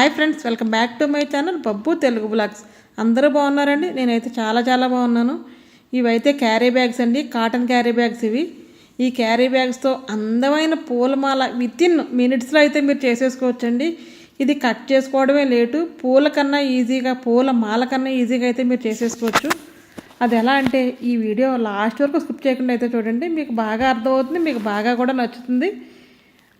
Hi friends welcome back to my channel Babbu Telugu blogs. అందరూ బాగున్నారండి? నేనైతే చాలా చాలా బాగున్నాను. ఇవైతే క్యారీ బ్యాగ్స్ అండి కాటన్ క్యారీ బ్యాగ్స్ ఇవి. ఈ క్యారీ బ్యాగ్స్తో అందమైన పూలమాల విత్ ఇన్ మినిట్స్లో అయితే మీరు చేసేసుకోవచ్చండి. ఇది కట్ చేసుకోవడమే లేటు పూల కన్నా ఈజీగా పూల మాల కన్నా ఈజీగా అయితే మీరు చేసేసుకోవచ్చు. అది ఎలా అంటే ఈ వీడియో లాస్ట్ వరకు స్కిప్ చేయకుండా అయితే చూడండి. మీకు బాగా అర్థమవుతుంది మీకు బాగా కూడా నచ్చుతుంది.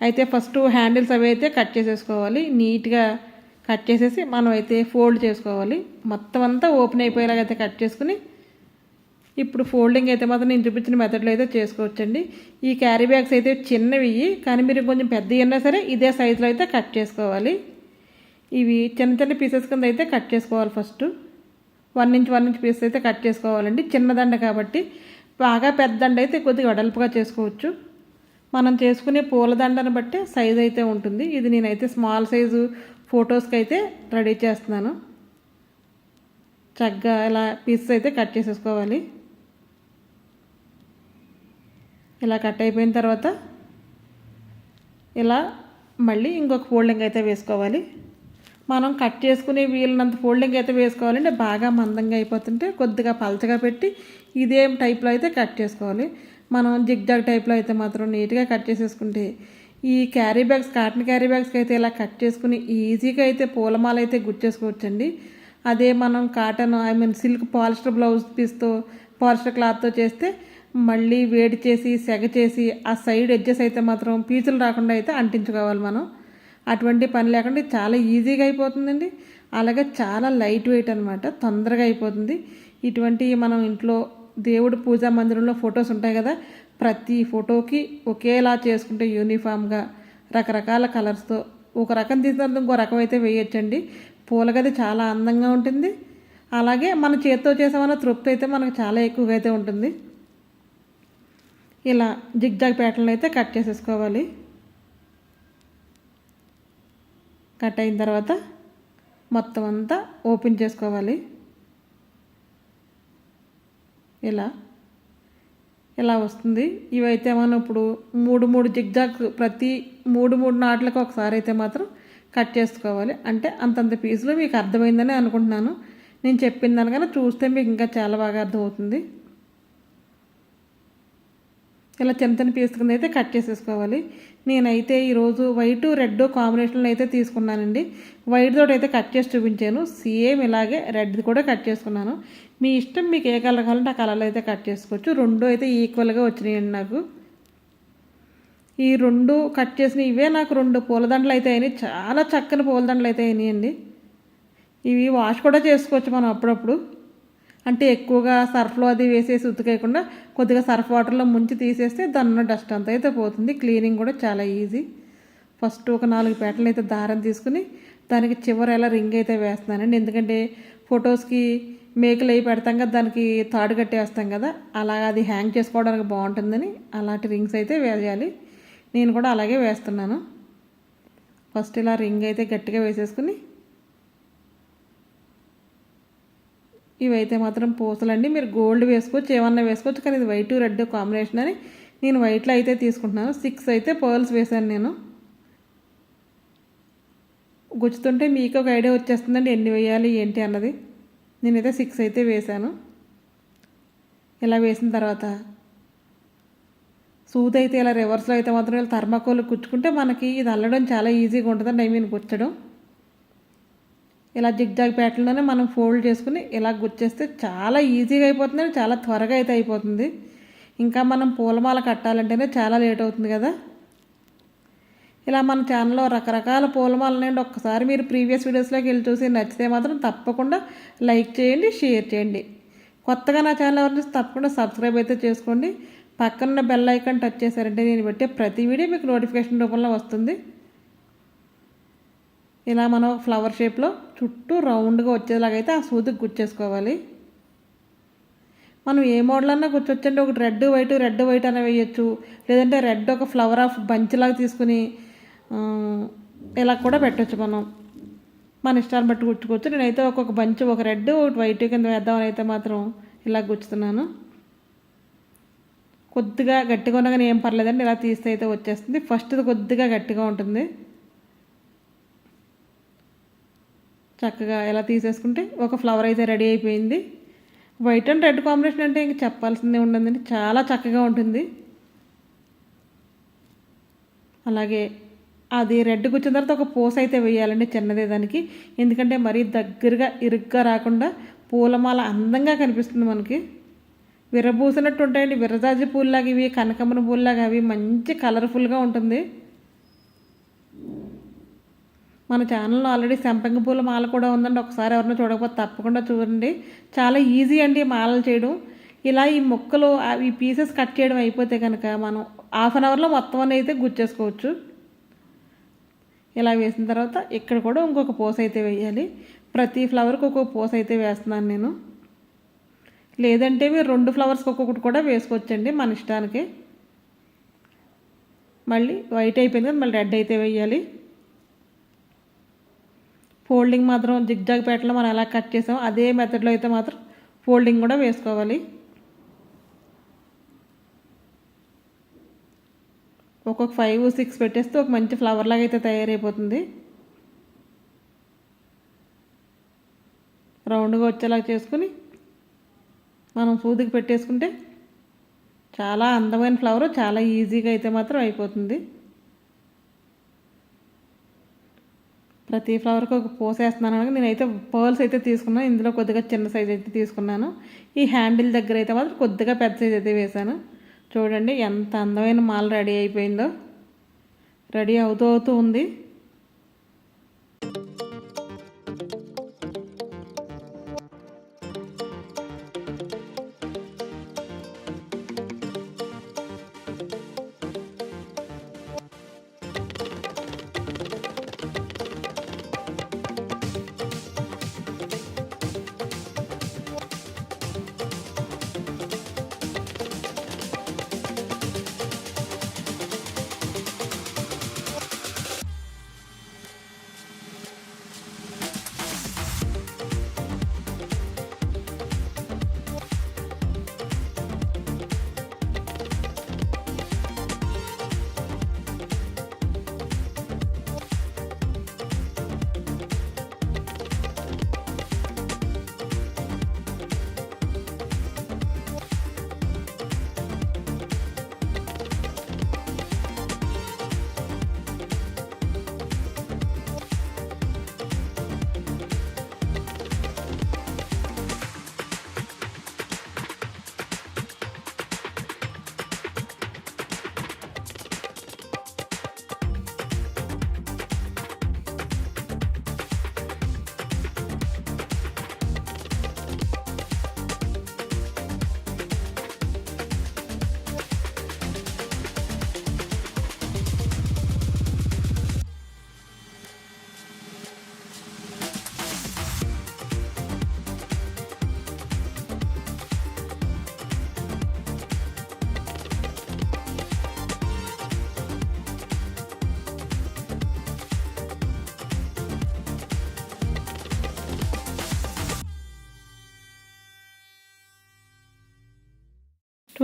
అయితే ఫస్ట్ హ్యాండిల్స్ అవి అయితే కట్ చేసేసుకోవాలి. నీట్గా కట్ చేసేసి మనం అయితే ఫోల్డ్ చేసుకోవాలి. మొత్తం అంతా ఓపెన్ అయిపోయేలాగా అయితే కట్ చేసుకుని ఇప్పుడు ఫోల్డింగ్ అయితే మాత్రం నేను చూపించిన మెథడ్లో అయితే చేసుకోవచ్చండి. ఈ క్యారీ బ్యాగ్స్ అయితే చిన్నవి కానీ మీరు కొంచెం పెద్ద అయినా సరే ఇదే సైజులో అయితే కట్ చేసుకోవాలి. ఇవి చిన్న చిన్న పీసెస్ కింద అయితే కట్ చేసుకోవాలి first. One inch one inch pieces అయితే కట్ చేసుకోవాలండి. చిన్నదండ కాబట్టి బాగా పెద్ద దండ అయితే కొద్దిగా వెడల్పుగా చేసుకోవచ్చు. మనం చేసుకునే పూలదండను బట్టి సైజ్ అయితే ఉంటుంది. ఇది నేనైతే స్మాల్ సైజు ఫొటోస్కి అయితే రెడీ చేస్తున్నాను. చక్కగా ఇలా పీసెస్ అయితే కట్ చేసేసుకోవాలి. ఇలా కట్ అయిపోయిన తర్వాత ఇలా మళ్ళీ ఇంకొక ఫోల్డింగ్ అయితే వేసుకోవాలి. మనం కట్ చేసుకునే వీలున్నంత ఫోల్డింగ్ అయితే వేసుకోవాలంటే బాగా మందంగా అయిపోతుంటే కొద్దిగా పలచగా పెట్టి ఇదే టైప్లో అయితే కట్ చేసుకోవాలి. మనం జిగ్జాగ్ టైప్లో అయితే మాత్రం నీట్గా కట్ చేసేసుకుంటే ఈ క్యారీ బ్యాగ్స్ కాటన్ క్యారీ బ్యాగ్స్కి అయితే ఇలా కట్ చేసుకుని ఈజీగా అయితే పూలమాల అయితే గుచ్చేసుకోవచ్చండి అదే మనం cotton I mean silk polyester blouse పీస్తో polyester క్లాత్తో చేస్తే మళ్ళీ వేడి చేసి సెగ చేసి ఆ సైడ్ ఎడ్జెస్ అయితే మాత్రం పీచులు రాకుండా అయితే అంటించుకోవాలి మనం. అటువంటి పని లేకుండా చాలా ఈజీగా అయిపోతుందండి. అలాగే చాలా లైట్ వెయిట్ అనమాట తొందరగా అయిపోతుంది. ఇటువంటి మనం ఇంట్లో దేవుడు పూజా మందిరంలో ఫొటోస్ ఉంటాయి కదా ప్రతి ఫోటోకి ఒకేలా చేసుకుంటే యూనిఫామ్గా రకరకాల కలర్స్తో ఒక రకం తీసిన తర్వాత ఇంకో రకం అయితే వేయొచ్చండి. పూలగది చాలా అందంగా ఉంటుంది. అలాగే మన చేత్తో చేసామన్న తృప్తి అయితే మనకు చాలా ఎక్కువగా అయితే ఉంటుంది. ఇలా జిగ్జాగ్ ప్యాటర్న్ అయితే కట్ చేసేసుకోవాలి. కట్ అయిన తర్వాత మొత్తం అంతా ఓపెన్ చేసుకోవాలి. ఇలా ఇలా వస్తుంది? ఇవైతే మనం ఇప్పుడు మూడు మూడు జిగ్జాగ్ ప్రతి మూడు మూడు నాట్లకు ఒకసారి అయితే మాత్రం కట్ చేసుకోవాలి. అంటే అంతంత పీసులు మీకు అర్థమైందని అనుకుంటున్నాను. నేను చెప్పిన దానికన్నా చూస్తే మీకు ఇంకా చాలా బాగా అర్థమవుతుంది. ఇలా చిన్న చిన్న పీస్ కింద అయితే కట్ చేసేసుకోవాలి. నేనైతే ఈరోజు వైట్ రెడ్ కాంబినేషన్లో అయితే తీసుకున్నానండి. వైట్ తోటి అయితే కట్ చేసి చూపించాను. సేమ్ ఇలాగే రెడ్ కూడా కట్ చేసుకున్నాను. మీ ఇష్టం మీకు ఏ కలర్ కావాలంటే ఆ కలర్లో అయితే కట్ చేసుకోవచ్చు. రెండు అయితే ఈక్వల్గా వచ్చినాయండి నాకు. ఈ రెండు కట్ చేసిన ఇవే నాకు రెండు పూలదండలు అయితే అయినాయి. చాలా చక్కని పూలదండలు అయితే అయినాయండి. ఇవి వాష్ కూడా చేసుకోవచ్చు మనం అప్పుడప్పుడు. అంటే ఎక్కువగా సర్ఫ్లో అది వేసేసి ఉతికేయకుండా కొద్దిగా సర్ఫ్ వాటర్లో ముంచి తీసేస్తే దాన్ని డస్ట్ అంతా అయితే పోతుంది. క్లీనింగ్ కూడా చాలా ఈజీ. ఫస్ట్ ఒక నాలుగు పేటలు అయితే దారం తీసుకుని దానికి చివర ఎలా రింగ్ అయితే వేస్తున్నానండి. ఎందుకంటే ఫొటోస్కి మేకలు అవి పెడతాం కదా దానికి తాడు కట్టేస్తాం కదా అలా అది హ్యాంగ్ చేసుకోవడానికి బాగుంటుందని అలాంటి రింగ్స్ అయితే వేయాలి. నేను కూడా అలాగే వేస్తున్నాను. ఫస్ట్ ఇలా రింగ్ అయితే గట్టిగా వేసేసుకుని ఇవైతే మాత్రం పూసలండి. మీరు గోల్డ్ వేసుకోవచ్చు ఏమన్నా వేసుకోవచ్చు కానీ ఇది వైట్ రెడ్ కాంబినేషన్ అని నేను వైట్లో అయితే తీసుకుంటున్నాను. సిక్స్ అయితే పర్ల్స్ వేశాను నేను. గుచ్చుతుంటే మీకు ఒక ఐడియా వచ్చేస్తుందండి ఎన్ని వేయాలి ఏంటి అన్నది. నేనైతే సిక్స్ అయితే వేశాను. ఇలా వేసిన తర్వాత సూది అయితే ఇలా రివర్స్లో అయితే మాత్రం ఇలా థర్మాకోల్ కుచ్చుకుంటే మనకి ఇది అల్లడం చాలా ఈజీగా ఉంటుందండి ఐ మీన్ గుచ్చడం. ఇలా జిగ్జాగ్ ప్యాటర్న్లోనే మనం ఫోల్డ్ చేసుకుని ఇలా గుచ్చేస్తే చాలా ఈజీగా అయిపోతుంది చాలా త్వరగా అయితే అయిపోతుంది. ఇంకా మనం పూలమాల కట్టాలంటేనే చాలా లేట్ అవుతుంది కదా. ఇలా మన ఛానల్లో రకరకాల పూలమాలనండి ఒక్కసారి మీరు ప్రీవియస్ వీడియోస్లోకి వెళ్ళి చూసి నచ్చితే మాత్రం తప్పకుండా లైక్ చేయండి షేర్ చేయండి. కొత్తగా నా ఛానల్ ఎవరిని తప్పకుండా సబ్స్క్రైబ్ అయితే చేసుకోండి. పక్కన బెల్ ఐకాన్ టచ్ చేశారంటే నేను పెట్టే ప్రతి వీడియో మీకు నోటిఫికేషన్ రూపంలో వస్తుంది. ఇలా మనం ఫ్లవర్ షేప్లో చుట్టూ రౌండ్గా వచ్చేలాగైతే ఆ సూదికి గుచ్చేసుకోవాలి. మనం ఏ మోడల్ అన్నా కూర్చోవచ్చండి ఒకటి రెడ్ వైట్ రెడ్ వైట్ అని వేయచ్చు. లేదంటే రెడ్ ఒక ఫ్లవర్ ఆఫ్ బంచ్లాగా తీసుకుని ఇలా కూడా పెట్టచ్చు మనం. మన ఇష్టాన్ని బట్టి గుచ్చుకోవచ్చు. నేనైతే ఒక్కొక్క బంచ్ ఒక రెడ్ ఒకటి వైట్ కింద వేద్దామని అయితే మాత్రం ఇలా గుచ్చుతున్నాను. కొద్దిగా గట్టిగా ఉన్నా కానీ ఏం పర్లేదండి ఇలా తీస్తే అయితే వచ్చేస్తుంది. ఫస్ట్ది కొద్దిగా గట్టిగా ఉంటుంది. చక్కగా ఎలా తీసేసుకుంటే ఒక ఫ్లవర్ అయితే రెడీ అయిపోయింది. వైట్ అండ్ రెడ్ కాంబినేషన్ అంటే ఇంక చెప్పాల్సిందే ఉండదండి చాలా చక్కగా ఉంటుంది. అలాగే అది రెడ్ కూర్చున్న తర్వాత ఒక పూస అయితే వేయాలండి చిన్నదే దానికి. ఎందుకంటే మరీ దగ్గరగా ఇరుగ్గా రాకుండా పూలమాల అందంగా కనిపిస్తుంది మనకి. విరబూసినట్టు ఉంటాయండి. విరజాజి పూల్లాగా ఇవి కనకమర పూల్లాగా అవి మంచి కలర్ఫుల్గా ఉంటుంది. మన ఛానల్లో ఆల్రెడీ సంపంగి పూల మాల కూడా ఉందండి. ఒకసారి ఎవరైనా చూడకపోతే తప్పకుండా చూడండి. చాలా ఈజీ అండి మాలలు చేయడం. ఇలా ఈ ముక్కలు ఈ పీసెస్ కట్ చేయడం అయిపోతే కనుక మనం హాఫ్ అన్ అవర్లో మొత్తం అని అయితే గుర్చేసుకోవచ్చు ఇలా వేసిన తర్వాత ఇక్కడ కూడా ఇంకొక పూస అయితే వేయాలి. ప్రతి ఫ్లవర్కి ఒక్కొక్క పూస అయితే వేస్తున్నాను నేను. లేదంటే మీరు రెండు ఫ్లవర్స్కి ఒక్కొక్కటి కూడా వేసుకోవచ్చండి మన ఇష్టానికి. మళ్ళీ వైట్ అయిపోయింది మళ్ళీ రెడ్ అయితే వేయాలి. ఫోల్డింగ్ మాత్రం జిగ్జాగ్ పేటలో మనం ఎలా కట్ చేసామో అదే మెథడ్లో అయితే మాత్రం ఫోల్డింగ్ కూడా వేసుకోవాలి. ఒక్కొక్క ఫైవ్ సిక్స్ పెట్టేస్తే ఒక మంచి ఫ్లవర్ లాగా అయితే తయారైపోతుంది. రౌండ్గా వచ్చేలాగా చేసుకుని మనం సూదికి పెట్టేసుకుంటే చాలా అందమైన ఫ్లవర్ చాలా ఈజీగా అయితే మాత్రం అయిపోతుంది. ప్రతి ఫ్లవర్కి ఒక పోసేస్తున్నాను అనగా నేనైతే పర్ల్స్ అయితే తీసుకున్నాను ఇందులో కొద్దిగా చిన్న సైజ్ అయితే తీసుకున్నాను. ఈ హ్యాండిల్ దగ్గర అయితే మాత్రం కొద్దిగా పెద్ద సైజ్ అయితే వేశాను. చూడండి ఎంత అందమైన మాల రెడీ అయిపోయిందో. రెడీ అవుతూ అవుతూ ఉంది.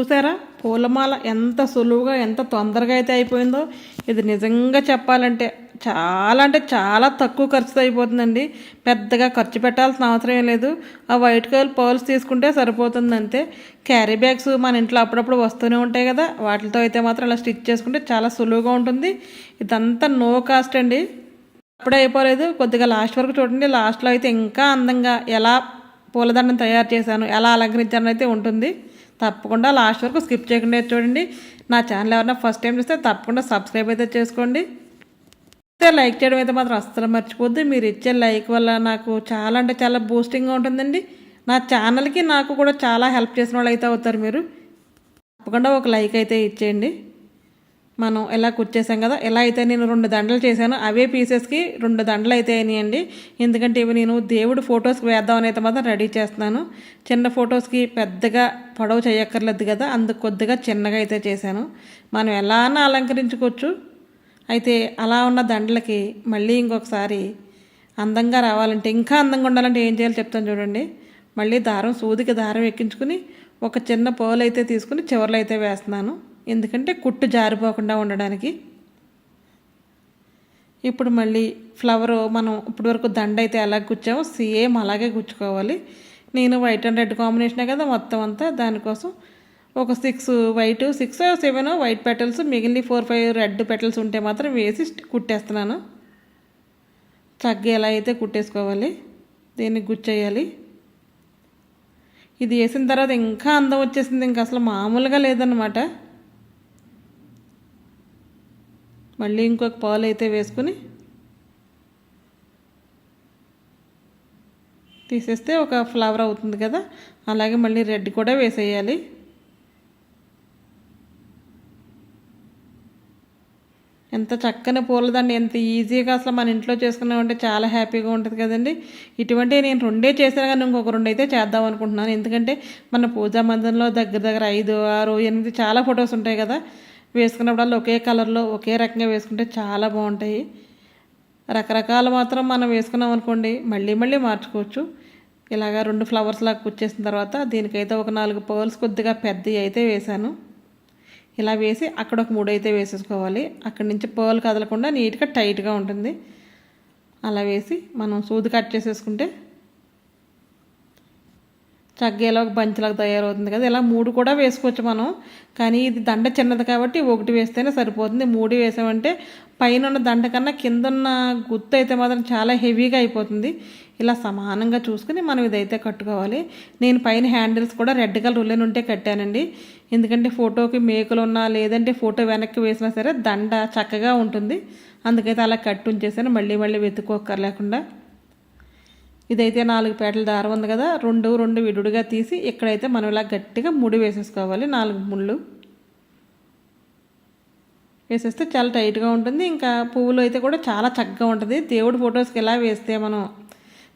చూసారా? పూలమాల ఎంత సులువుగా ఎంత తొందరగా అయితే అయిపోయిందో. ఇది నిజంగా చెప్పాలంటే చాలా అంటే చాలా తక్కువ ఖర్చుతో అయిపోతుందండి. పెద్దగా ఖర్చు పెట్టాల్సిన అవసరం ఏం లేదు. ఆ వైట్ కలర్ పర్ల్స్ తీసుకుంటే సరిపోతుంది అంతే క్యారీ బ్యాగ్స్ మన ఇంట్లో అప్పుడప్పుడు వస్తూనే ఉంటాయి కదా. వాటితో అయితే మాత్రం అలా స్టిచ్ చేసుకుంటే చాలా సులువుగా ఉంటుంది. ఇదంతా నో కాస్ట్ అండి. అప్పుడే అయిపోలేదు. కొద్దిగా లాస్ట్ వరకు చూడండి. లాస్ట్లో అయితే ఇంకా అందంగా ఎలా పూలదండం తయారు చేశాను ఎలా అలంకరించాను అయితే ఉంటుంది. తప్పకుండా లాస్ట్ వరకు స్కిప్ చేయకుండా చూడండి. నా ఛానల్ ఎవరైనా ఫస్ట్ టైం చూస్తే తప్పకుండా సబ్స్క్రైబ్ అయితే చేసుకోండి. అయితే లైక్ చేయడం అయితే మాత్రం అస్సలు మర్చిపోద్దు. మీరు ఇచ్చే లైక్ వల్ల నాకు చాలా అంటే చాలా బూస్టింగ్గా ఉంటుందండి. నా ఛానల్కి నాకు కూడా చాలా హెల్ప్ చేసిన వాళ్ళు అయితే అవుతారు మీరు. తప్పకుండా ఒక లైక్ అయితే ఇచ్చేయండి. మనం ఎలా కుర్చేసాం కదా ఎలా అయితే నేను రెండు దండలు చేశాను అవే పీసెస్కి రెండు దండలు అయితే అయినాయండి. ఎందుకంటే ఇవి నేను దేవుడు ఫొటోస్కి వేద్దామని అయితే మాత్రం రెడీ చేస్తున్నాను. చిన్న ఫొటోస్కి పెద్దగా పొడవు చేయక్కర్లేదు కదా. అందుకు కొద్దిగా చిన్నగా అయితే చేశాను. మనం ఎలా అన్నా అలంకరించుకోవచ్చు. అయితే అలా ఉన్న దండలకి మళ్ళీ ఇంకొకసారి అందంగా రావాలంటే ఇంకా అందంగా ఉండాలంటే ఏం చేయాలో చెప్తాను చూడండి. మళ్ళీ దారం సూదికి దారం ఎక్కించుకుని ఒక చిన్న పోలు అయితే తీసుకుని చివర్లో అయితే వేస్తున్నాను. ఎందుకంటే కుట్టు జారిపోకుండా ఉండడానికి. ఇప్పుడు మళ్ళీ ఫ్లవరు మనం ఇప్పటివరకు దండ అయితే ఎలా గుచ్చామో సేమ్ అలాగే గుచ్చుకోవాలి. నేను వైట్ అండ్ రెడ్ కాంబినేషనే కదా మొత్తం అంతా. దానికోసం ఒక six white six seven white petals మిగిలిన ఫోర్ ఫైవ్ రెడ్ పెటల్స్ ఉంటే మాత్రం వేసి కుట్టేస్తున్నాను. చక్కగా ఎలా అయితే కుట్టేసుకోవాలి. దీన్ని గుచ్చేయాలి. ఇది వేసిన తర్వాత ఇంకా అందం వచ్చేసింది. ఇంకా అసలు మామూలుగా లేదన్నమాట. మళ్ళీ ఇంకొక పాలు అయితే వేసుకుని తీసేస్తే ఒక ఫ్లవర్ అవుతుంది కదా. అలాగే మళ్ళీ రెడ్ కూడా వేసేయాలి. ఎంత చక్కని పూలదండి ఎంత ఈజీగా అసలు మన ఇంట్లో చేసుకున్నామంటే చాలా హ్యాపీగా ఉంటుంది కదండి. ఇటువంటి నేను రెండే చేశాను కానీ ఇంకొక రెండు అయితే చేద్దాం అనుకుంటున్నాను. ఎందుకంటే మన పూజా మందిరంలో దగ్గర దగ్గర ఐదు ఆరు ఎనిమిది చాలా ఫొటోస్ ఉంటాయి కదా. వేసుకున్నప్పుడల్లా ఒకే కలర్లో ఒకే రకంగా వేసుకుంటే చాలా బాగుంటాయి. రకరకాలు మాత్రం మనం వేసుకున్నాం అనుకోండి మళ్ళీ మళ్ళీ మార్చుకోవచ్చు. ఇలాగ రెండు ఫ్లవర్స్ లాగా కుచ్చేసిన తర్వాత దీనికైతే ఒక నాలుగు పర్ల్స్ కొద్దిగా పెద్దవి అయితే వేశాను. ఇలా వేసి అక్కడ ఒక మూడు అయితే వేసేసుకోవాలి. అక్కడి నుంచి పర్ల్ కదలకుండా నీట్గా టైట్గా ఉంటుంది. అలా వేసి మనం సూది కట్ చేసేసుకుంటే చగ్గేలా ఒక బంచ్లాగా తయారవుతుంది కదా. ఇలా మూడు కూడా వేసుకోవచ్చు మనం. కానీ ఇది దండ చిన్నది కాబట్టి ఒకటి వేస్తేనే సరిపోతుంది. మూడు వేసామంటే పైన ఉన్న దండ కన్నా కింద ఉన్న గుత్తు అయితే మాత్రం చాలా హెవీగా అయిపోతుంది. ఇలా సమానంగా చూసుకుని మనం ఇదైతే కట్టుకోవాలి. నేను పైన హ్యాండిల్స్ కూడా రెడ్ కలర్ ఉల్లెన్ ఉంటే కట్టానండి. ఎందుకంటే ఫోటోకి మేకలు ఉన్నా లేదంటే ఫోటో వెనక్కి వేసినా సరే దండ చక్కగా ఉంటుంది. అందుకైతే అలా కట్టు ఉంచేసాను. మళ్ళీ మళ్ళీ వెతుక్కోక్కర్లేకుండా. ఇదైతే నాలుగు పేటల దారం ఉంది కదా రెండు రెండు విడుడుగా తీసి ఇక్కడైతే మనం ఇలా గట్టిగా ముడి వేసేసుకోవాలి నాలుగు ముళ్ళు. వేసేస్తే చాలా టైట్గా ఉంటుంది. ఇంకా పువ్వులు అయితే కూడా చాలా చక్కగా ఉంటుంది. దేవుడి ఫొటోస్కి ఎలా వేస్తే మనం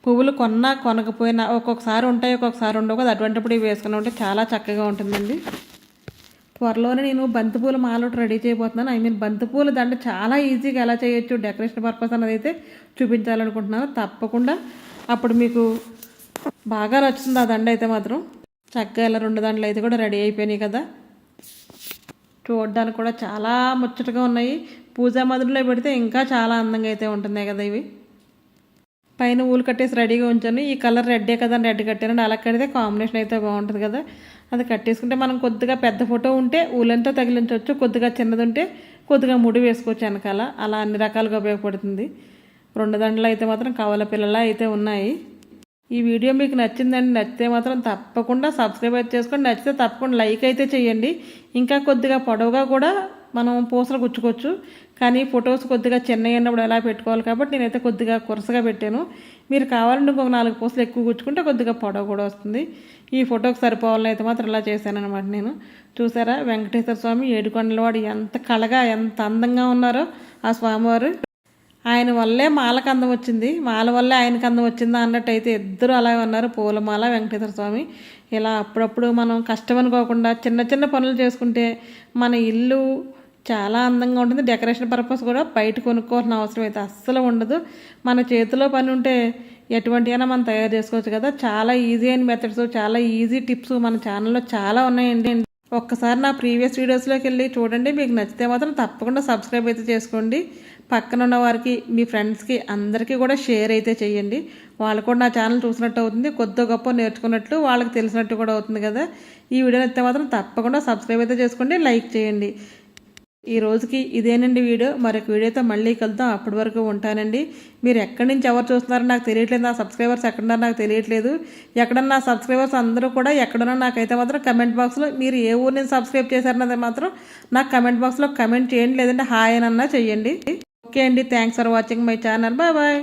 పువ్వులు కొన్నా కొనకపోయినా ఒక్కొక్కసారి ఉంటాయి ఒక్కొక్కసారి ఉండవు కదా. అటువంటిప్పుడు ఇవి వేసుకుని ఉంటే చాలా చక్కగా ఉంటుందండి. త్వరలోనే నేను బంతిపూల మాల రెడీ చేయబోతున్నాను. ఐ మీన్ బంతిపూల దండ చాలా ఈజీగా ఎలా చేయొచ్చు డెకరేషన్ పర్పస్ అన్నది అయితే చూపించాలనుకుంటున్నాను. తప్పకుండా అప్పుడు మీకు బాగా నచ్చుతుంది ఆ దండ అయితే మాత్రం. చక్కగా ఇలా రెండు దండలు అయితే కూడా రెడీ అయిపోయినాయి కదా. చూడడానికి కూడా చాలా ముచ్చటగా ఉన్నాయి. పూజా మధురలో పెడితే ఇంకా చాలా అందంగా అయితే ఉంటున్నాయి కదా ఇవి. పైన ఊలు కట్టేసి రెడీగా ఉంచాను ఈ కలర్ రెడ్డే కదా రెడ్ కట్టాను అలా కడితే కాంబినేషన్ అయితే బాగుంటుంది కదా. అది కట్టేసుకుంటే మనం కొద్దిగా పెద్ద ఫోటో ఉంటే ఊలంతా తగిలించవచ్చు. కొద్దిగా చిన్నది ఉంటే కొద్దిగా ముడి వేసుకోవచ్చు వెనకాల. అలా అన్ని రకాలుగా ఉపయోగపడుతుంది. రెండు దండలు అయితే మాత్రం కవల పిల్లల అయితే ఉన్నాయి. ఈ వీడియో మీకు నచ్చిందండి నచ్చితే మాత్రం తప్పకుండా సబ్స్క్రైబ్ చేసుకోండి నచ్చితే తప్పకుండా లైక్ అయితే చేయండి. ఇంకా కొద్దిగా పొడవుగా కూడా మనం పూసలు గుచ్చుకోవచ్చు. కానీ ఫొటోస్ కొద్దిగా చిన్నవి ఉన్నప్పుడు ఎలా పెట్టుకోవాలి కాబట్టి నేనైతే కొద్దిగా కురసగా పెట్టాను. మీరు కావాలంటే ఇంకొక నాలుగు పూసలు ఎక్కువ గుచ్చుకుంటే కొద్దిగా పొడవు కూడా వస్తుంది. ఈ ఫోటోకి సరిపోవాలని అయితే మాత్రం ఇలా చేశాను అనమాట నేను. చూసారా? వెంకటేశ్వర స్వామి ఏడుకొండలవాడు ఎంత కళగా ఎంత అందంగా ఉన్నారో ఆ స్వామివారు. ఆయన వల్లే మాలకు అందం వచ్చింది. మాల వల్లే ఆయనకు అందం వచ్చిందా అన్నట్టయితే ఇద్దరు అలాగే ఉన్నారు. పూలమాల వెంకటేశ్వర స్వామి. ఇలా అప్పుడప్పుడు మనం కష్టం అనుకోకుండా చిన్న చిన్న పనులు చేసుకుంటే మన ఇల్లు చాలా అందంగా ఉంటుంది. డెకరేషన్ పర్పస్ కూడా బయట కొనుక్కోవాల్సిన అవసరం అయితే అస్సలు ఉండదు. మన చేతిలో పని ఉంటే ఎటువంటి అయినా మనం తయారు చేసుకోవచ్చు కదా. చాలా ఈజీ అయిన మెథడ్స్ చాలా ఈజీ టిప్స్ మన ఛానల్లో చాలా ఉన్నాయండి. ఒక్కసారి నా ప్రీవియస్ వీడియోస్లోకి వెళ్ళి చూడండి. మీకు నచ్చితే మాత్రం తప్పకుండా సబ్స్క్రైబ్ అయితే చేసుకోండి. పక్కన ఉన్న వారికి మీ ఫ్రెండ్స్కి అందరికీ కూడా షేర్ అయితే చేయండి. వాళ్ళు కూడా నా ఛానల్ చూసినట్టు అవుతుంది. కొద్ది గొప్ప నేర్చుకున్నట్లు వాళ్ళకి తెలిసినట్టు కూడా అవుతుంది కదా. ఈ వీడియో నచ్చితే మాత్రం తప్పకుండా సబ్స్క్రైబ్ అయితే చేసుకోండి లైక్ చేయండి. ఈ రోజుకి ఇదేనండి వీడియో. మరొక వీడియోతో మళ్ళీ కలుద్దాం. అప్పటి వరకు ఉంటానండి. మీరు ఎక్కడి నుంచి ఎవరు చూస్తున్నారో నాకు తెలియట్లేదు. నా సబ్స్క్రైబర్స్ ఎక్కడున్నారో నాకు తెలియట్లేదు. ఎక్కడన్నా సబ్స్క్రైబర్స్ అందరూ కూడా ఎక్కడున్నా నాకైతే మాత్రం కమెంట్ బాక్స్లో మీరు ఏ ఊరు నుంచి సబ్స్క్రైబ్ చేశారన్నది మాత్రం నాకు కమెంట్ బాక్స్లో కమెంట్ చేయండి. లేదంటే హాయ్ అని అన్నా చెయ్యండి ఓకే అండి thanks for watching my channel bye bye